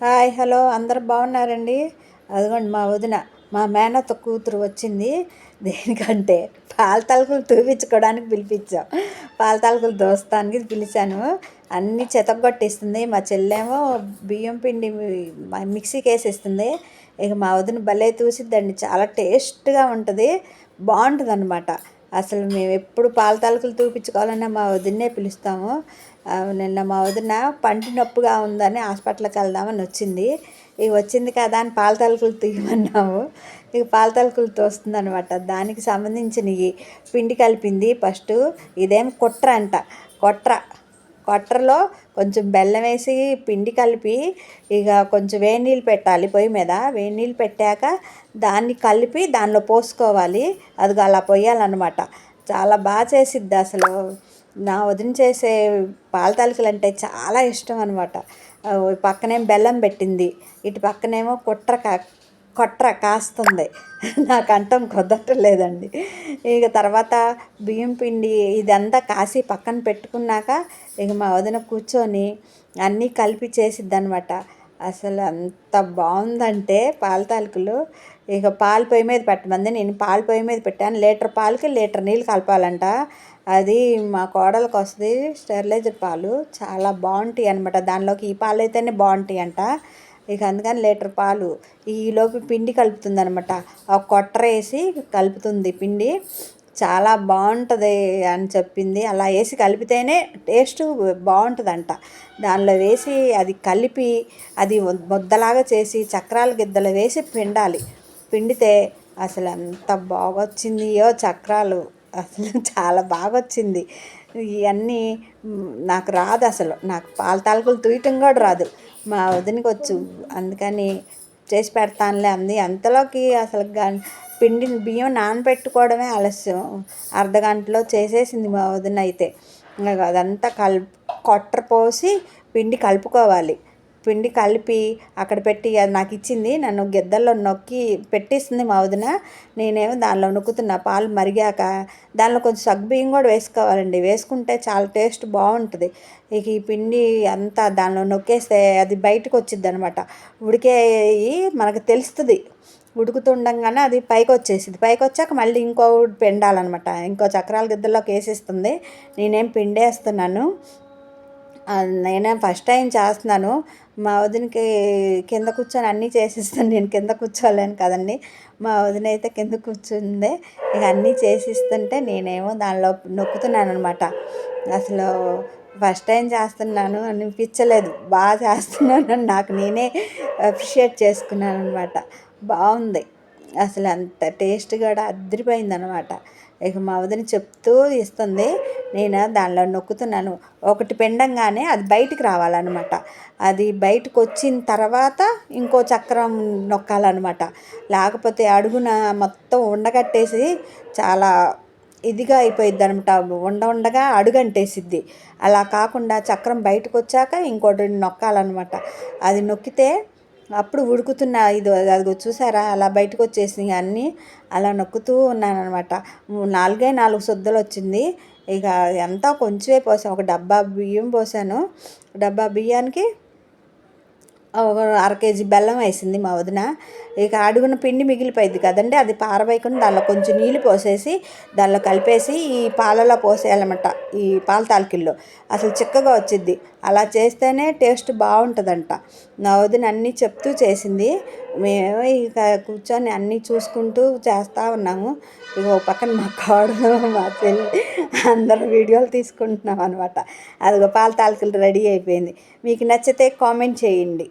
Hi hello అందరు బాగున్నారండి? అదిగోండి మా వదిన మా మేనత్త కూతురు వచ్చింది. దేనికంటే పాల తలకలు తూపించుకోవడానికి పిలిపించాం. పాల తలకలు దోస్తానికి పిలిచాను. అన్నీ చెతగొట్టిస్తుంది మా చెల్లేమో బియ్యం పిండి మిక్సీకి వేసేస్తుంది ఇక మా వదిన భలే తూసిద్దండి. చాలా టేస్ట్గా ఉంటుంది. బాగుంటుంది అనమాట అసలు మేము ఎప్పుడు పాల తాలకులు తూపించుకోవాలన్నా మా వదిన్నే పిలుస్తాము. నిన్న మా వదిన పంటి నొప్పిగా ఉందని హాస్పిటల్కి వెళ్దామని వచ్చింది. ఇక వచ్చింది కదా అని పాల తలుకులు తీయమన్నాము. ఇక పాల తలుకులు తోస్తుంది అనమాట దానికి సంబంధించినవి. పిండి కలిపింది ఫస్ట్. ఇదేం కుట్ర అంట. కొట్ర. వాటర్లో కొంచెం బెల్లం వేసి పిండి కలిపి ఇక కొంచెం వేడి నీళ్ళు పెట్టాలి పొయ్యి మీద. వేడి నీళ్ళు పెట్టాక దాన్ని కలిపి దానిలో పోసుకోవాలి. అది అలా పొయ్యాలన్నమాట చాలా బాగా చేసిద్ది అసలు. నా వదిన చేసే పాల తాలికలు అంటే చాలా ఇష్టం అనమాట పక్కనేం బెల్లం పెట్టింది. ఇటు పక్కనేమో కుట్ర కొట్ర కాస్తుంది. నాకు అంటం కుదరటం లేదండి ఇక తర్వాత బియ్యం పిండి ఇదంతా కాసి పక్కన పెట్టుకున్నాక ఇక మా వదిన కూర్చొని అన్నీ కలిపి చేసిద్ది అనమాట అసలు అంత బాగుందంటే పాల తాలికలు. ఇక పాలు పొయ్యి మీద పెట్టమంది. నేను పాలు పొయ్యి మీద పెట్టాను. లీటర్ పాలకి లీటర్ నీళ్ళు కలపాలంట. అది మా కోడలకు వస్తుంది స్టెరిలైజర్ పాలు. చాలా బాగుంటాయి అనమాట దానిలోకి ఈ పాలు అయితేనే బాగుంటాయి అంట ఇక అందుకని లీటర్ పాలు ఈలోపు పిండి కలుపుతుంది అనమాట ఒక కొట్టర వేసి కలుపుతుంది పిండి. చాలా బాగుంటుంది అని చెప్పింది. అలా వేసి కలిపితేనే టేస్ట్ బాగుంటుందంట. దానిలో వేసి అది కలిపి అది ముద్దలాగా చేసి చక్రాల గిద్దలు వేసి పిండాలి. పిండితే అసలు ఎంత బాగొచ్చిందియో చక్రాలు. అసలు చాలా బాగా వచ్చింది ఇవన్నీ నాకు రాదు అసలు. నాకు పాల తాలకులు తూయటం కూడా రాదు. మా వదినకి వచ్చు అందుకని చేసి పెడతానులే అంది. అంతలోకి అసలు పిండిని బియ్యం నానబెట్టుకోవడమే ఆలస్యం. అర్ధ గంటలో చేసేసింది మా వదిన అయితే. అదంతా కల్ కొట్ర పోసి పిండి కలుపుకోవాలి. పిండి కలిపి అక్కడ పెట్టి అది నాకు ఇచ్చింది. నన్ను గిద్దల్లో నొక్కి పెట్టేసింది మా వదిన. నేనేమో దానిలో నొక్కుతున్నా. పాలు మరిగాక దానిలో కొంచెం సగ్గుబియ్యం కూడా వేసుకోవాలండి. వేసుకుంటే చాలా టేస్ట్ బాగుంటుంది. ఇక ఈ పిండి అంతా దానిలో నొక్కేస్తే అది బయటకు వచ్చింది అనమాట ఉడికే మనకు తెలుస్తుంది. ఉడుకుతుండగానే అది పైకి వచ్చేసింది పైకి వచ్చాక మళ్ళీ ఇంకో పిండాలన్నమాట. ఇంకో చక్రాల గిద్దల్లోకి వేసేస్తుంది. నేనేం పిండేస్తున్నాను. నేనే ఫస్ట్ టైం చేస్తున్నాను. మా వదినకి కింద కూర్చొని అన్నీ చేసిస్తాను. నేను కింద కూర్చోలేను కదండి. మా వదిన అయితే కింద కూర్చుందే. ఇక అన్నీ చేసిస్తుంటే నేనేమో దానిలో నొక్కుతున్నాను అనమాట అసలు ఫస్ట్ టైం చేస్తున్నాను అనిపించలేదు. బాగా చేస్తున్నాను. నాకు నేనే అప్రిషియేట్ చేసుకున్నాను అనమాట బాగుంది. అసలు అంత టేస్ట్ కూడా అదిరిపోయింది అనమాట ఇక మా వదిన చెప్తూ ఇస్తుంది నేను దానిలో నొక్కుతున్నాను. ఒకటి పిండంగానే అది బయటికి రావాలన్నమాట. అది బయటకు వచ్చిన తర్వాత ఇంకో చక్రం నొక్కాలన్నమాట. లేకపోతే అడుగున మొత్తం ఉండగట్టేసి చాలా ఇదిగా అయిపోయిద్ది అనమాట ఉండ ఉండగా అడుగంటేసిద్ది. అలా కాకుండా చక్రం బయటకు వచ్చాక ఇంకోటి నొక్కాలన్నమాట. అది నొక్కితే అప్పుడు ఉడుకుతున్న ఇది అది చూసారా? అలా బయటకు వచ్చేసినాయి అన్నీ. అలా నొక్కుతూ ఉన్నాను అనమాట నాలుగే నాలుగు శుద్ధలు వచ్చింది. ఇక అంతా కొంచెమే పోసాను. ఒక డబ్బా బియ్యం పోసాను. డబ్బా బియ్యానికి ఒక అర కేజీ బెల్లం వేసింది మా వదిన. ఇక అడుగున పిండి మిగిలిపోయింది కదండి. అది పారబోయకుండా దానిలో కొంచెం నీళ్ళు పోసేసి దానిలో కలిపేసి ఈ పాలలో పోసేయాలన్నమాట ఈ పాల తాలికిల్లో. అసలు చిక్కగా వచ్చింది అలా చేస్తేనే టేస్ట్ బాగుంటుందంట. నా వదిన అన్నీ చెప్తూ చేసింది. మేము ఇక కూర్చొని అన్నీ చూసుకుంటూ చేస్తూ ఉన్నాము. ఇక ఒక పక్కన మా కోడలు మా చెల్లి అందరూ వీడియోలు తీసుకుంటున్నాం అనమాట అది పాల తాలికలు రెడీ అయిపోయింది. మీకు నచ్చితే కామెంట్ చేయండి.